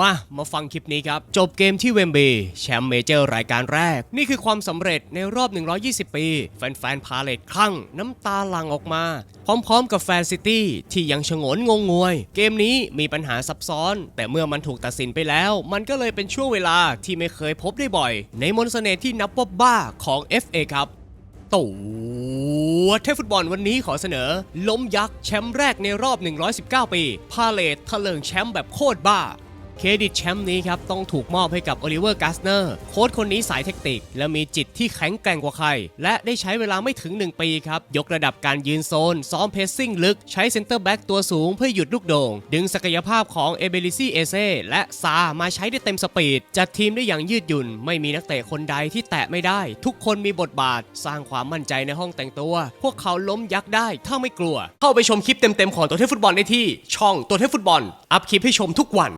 มา มาฟังคลิปนี้ครับ จบเกมที่เวมบลีย์แชมป์เมเจอร์รายการแรก นี่คือความสำเร็จในรอบ 120 ปี แฟนๆ พาเลตคลั่ง น้ำตาหลั่งออกมา พร้อมๆ กับแฟนซิตี้ที่ยังชงนงงงวย เกมนี้มีปัญหาซับซ้อน แต่เมื่อมันถูกตัดสินไปแล้ว มันก็เลยเป็นช่วงเวลาที่ไม่เคยพบได้บ่อย ในมนต์เสน่ห์ที่นับว่าบ้าของ FA ครับตัวเทพฟุตบอลวันนี้ขอเสนอ ล้มยักษ์แชมป์แรกในรอบ 119 ปี พาเลตทะเลิงแชมป์แบบโคตรบ้า เครดิตแชมป์นี้ครับต้องถูกมอบให้กับโอลิเวอร์กาสเนอร์โค้ชคนนี้สายเทคนิค และมีจิตที่แข็งแกร่งกว่าใคร และได้ใช้เวลาไม่ถึง 1 ปีครับ ยกระดับการยืนโซน ซ้อมเพสซิ่งลึกใช้เซนเตอร์แบ็กตัวสูงเพื่อหยุดลูกโด่ง ดึงศักยภาพของเอเบลิซี่เอเซและซามาใช้ได้เต็มสปีด จัดทีมได้อย่างยืดหยุ่น ไม่มีนักเตะคนใดที่แตะไม่ได้ ทุกคนมีบทบาท สร้างความมั่นใจในห้องแต่งตัว พวกเขาล้มยักษ์ได้ถ้าไม่กลัว เข้าไปชมคลิปเต็มๆของตัวเทพฟุตบอลได้ที่ ช่องตัวเทพฟุตบอลอัพคลิปให้ชมทุกวัน